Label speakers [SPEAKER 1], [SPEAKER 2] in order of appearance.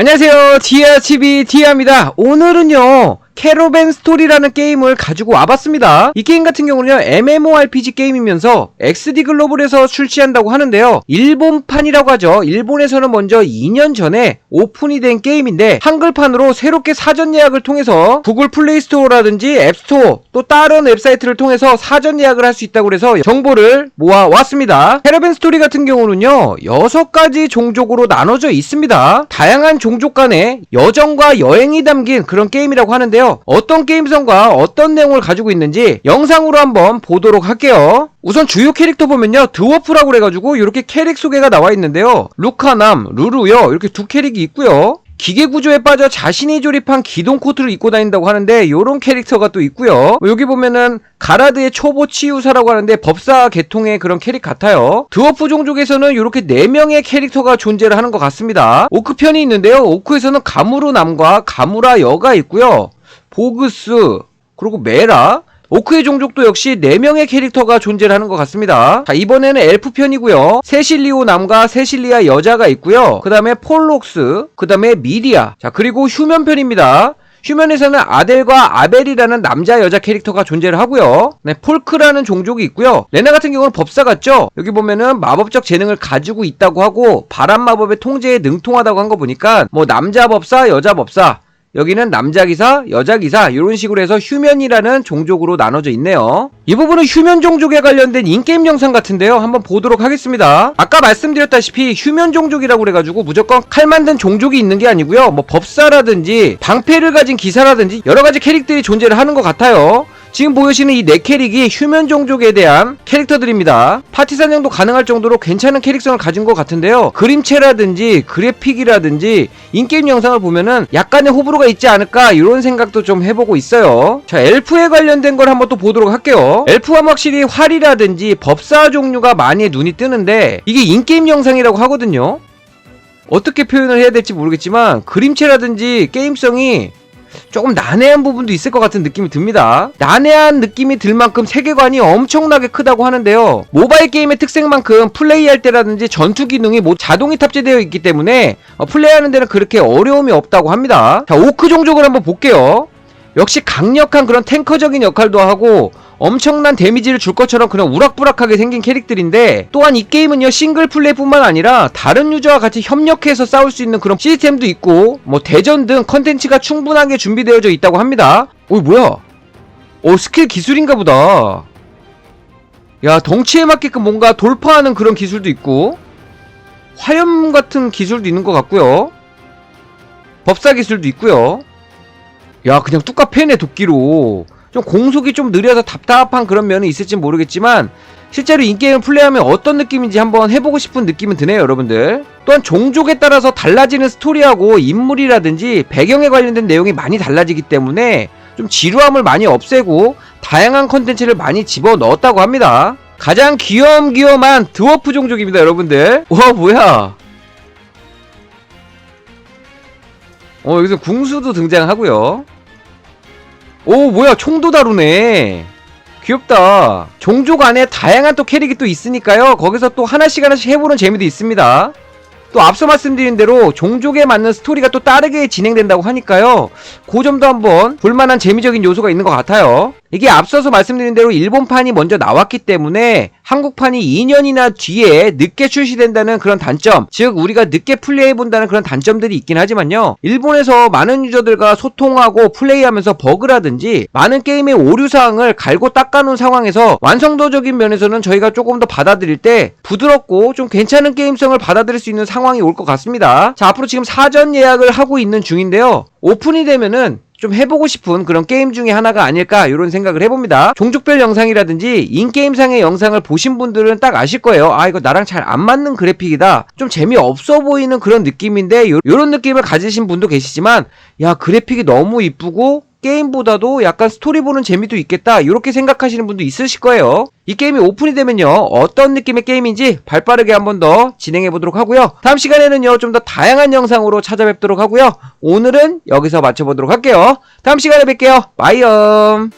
[SPEAKER 1] 안녕하세요. 디아치비 디아입니다. 오늘은요. 캐로벤 스토리라는 게임을 가지고 와봤습니다. 이 게임 같은 경우는요, MMORPG 게임이면서 XD 글로벌에서 출시한다고 하는데요. 일본판이라고 하죠. 일본에서는 먼저 2년 전에 오픈이 된 게임인데, 한글판으로 새롭게 사전 예약을 통해서 구글 플레이 스토어라든지 앱스토어, 또 다른 웹사이트를 통해서 사전 예약을 할 수 있다고 해서 정보를 모아 왔습니다. 캐러벤 스토리 같은 경우는요, 6가지 종족으로 나눠져 있습니다. 다양한 종족 간의 여정과 여행이 담긴 그런 게임이라고 하는데요. 어떤 게임성과 어떤 내용을 가지고 있는지 영상으로 한번 보도록 할게요. 우선 주요 캐릭터 보면요. 드워프라고 그래가지고 이렇게 캐릭 소개가 나와 있는데요. 루카남, 루루요. 이렇게 두 캐릭이 있고요. 기계 구조에 빠져 자신이 조립한 기동 코트를 입고 다닌다고 하는데 요런 캐릭터가 또 있고요. 여기 보면은 가라드의 초보 치유사라고 하는데 법사 계통의 그런 캐릭 같아요. 드워프 종족에서는 이렇게 4명의 캐릭터가 존재를 하는 것 같습니다. 오크 편이 있는데요. 오크에서는 가무루 남과 가무라 여가 있고요. 보그스 그리고 메라 오크의 종족도 역시 4명의 캐릭터가 존재를 하는 것 같습니다. 자, 이번에는 엘프 편이고요. 세실리오 남과 세실리아 여자가 있고요. 그 다음에 폴록스, 그 다음에 미리아. 자, 그리고 휴면 편입니다. 휴면에서는 아델과 아벨이라는 남자 여자 캐릭터가 존재를 하고요. 네, 폴크라는 종족이 있고요. 레나 같은 경우는 법사 같죠? 여기 보면은 마법적 재능을 가지고 있다고 하고 바람 마법의 통제에 능통하다고 한 거 보니까 뭐 남자 법사, 여자 법사 여기는 남자 기사, 여자 기사 이런 식으로 해서 휴면이라는 종족으로 나눠져 있네요. 이 부분은 휴면 종족에 관련된 인게임 영상 같은데요. 한번 보도록 하겠습니다. 아까 말씀드렸다시피 휴면 종족이라고 그래가지고 무조건 칼 만든 종족이 있는 게 아니고요. 뭐 법사라든지 방패를 가진 기사라든지 여러 가지 캐릭들이 존재를 하는 것 같아요. 지금 보여지는 이 네 캐릭이 휴면 종족에 대한 캐릭터들입니다. 파티 사냥도 가능할 정도로 괜찮은 캐릭성을 가진 것 같은데요. 그림체라든지 그래픽이라든지 인게임 영상을 보면은 약간의 호불호가 있지 않을까 이런 생각도 좀 해보고 있어요. 자, 엘프에 관련된 걸 한번 또 보도록 할게요. 엘프와 확실히 활이라든지 법사 종류가 많이 눈이 뜨는데 이게 인게임 영상이라고 하거든요. 어떻게 표현을 해야 될지 모르겠지만 그림체라든지 게임성이 조금 난해한 부분도 있을 것 같은 느낌이 듭니다. 난해한 느낌이 들 만큼 세계관이 엄청나게 크다고 하는데요. 모바일 게임의 특색만큼 플레이할 때라든지 전투 기능이 뭐 자동이 탑재되어 있기 때문에 어, 플레이하는 데는 그렇게 어려움이 없다고 합니다. 자, 오크 종족을 한번 볼게요. 역시 강력한 그런 탱커적인 역할도 하고 엄청난 데미지를 줄 것처럼 그냥 우락부락하게 생긴 캐릭들인데 또한 이 게임은요 싱글 플레이뿐만 아니라 다른 유저와 같이 협력해서 싸울 수 있는 그런 시스템도 있고 뭐 대전 등 컨텐츠가 충분하게 준비되어져 있다고 합니다. 어 뭐야? 어 스킬 기술인가 보다. 야 덩치에 맞게끔 뭔가 돌파하는 그런 기술도 있고 화염 같은 기술도 있는 것 같고요. 법사 기술도 있고요 야 그냥 뚜까 패네 도끼로. 좀 공속이 좀 느려서 답답한 그런 면이 있을지 모르겠지만 실제로 인게임을 플레이하면 어떤 느낌인지 한번 해보고 싶은 느낌은 드네요 여러분들. 또한 종족에 따라서 달라지는 스토리하고 인물이라든지 배경에 관련된 내용이 많이 달라지기 때문에 좀 지루함을 많이 없애고 다양한 컨텐츠를 많이 집어넣었다고 합니다. 가장 귀염귀염한 드워프 종족입니다 여러분들. 와 뭐야. 어 여기서 궁수도 등장하고요 오 뭐야 총도 다루네. 귀엽다. 종족 안에 다양한 또 캐릭이 또 있으니까요. 거기서 또 하나씩 하나씩 해보는 재미도 있습니다 또 앞서 말씀드린 대로 종족에 맞는 스토리가 또 다르게 진행된다고 하니까요. 그 점도 한번 볼만한 재미적인 요소가 있는 것 같아요. 이게 앞서서 말씀드린 대로 일본판이 먼저 나왔기 때문에 한국판이 2년이나 뒤에 늦게 출시된다는 그런 단점 즉 우리가 늦게 플레이해본다는 그런 단점들이 있긴 하지만요. 일본에서 많은 유저들과 소통하고 플레이하면서 버그라든지 많은 게임의 오류사항을 갈고 닦아놓은 상황에서 완성도적인 면에서는 저희가 조금 더 받아들일 때 부드럽고 좀 괜찮은 게임성을 받아들일 수 있는 상황 이 올 것 같습니다 자 앞으로 지금 사전 예약을 하고 있는 중인데요 오픈이 되면은 좀 해보고 싶은 그런 게임 중에 하나가 아닐까 이런 생각을 해봅니다. 종족별 영상이라든지 인게임상의 영상을 보신 분들은 딱 아실 거예요. 아 이거 나랑 잘 안 맞는 그래픽이다. 좀 재미없어 보이는 그런 느낌인데 요, 요런 느낌을 가지신 분도 계시지만 야 그래픽이 너무 이쁘고 게임보다도 약간 스토리 보는 재미도 있겠다. 이렇게 생각하시는 분도 있으실 거예요. 이 게임이 오픈이 되면요. 어떤 느낌의 게임인지 발빠르게 한 번 더 진행해 보도록 하고요. 다음 시간에는요. 좀 더 다양한 영상으로 찾아뵙도록 하고요. 오늘은 여기서 마쳐보도록 할게요. 다음 시간에 뵐게요. 바이엄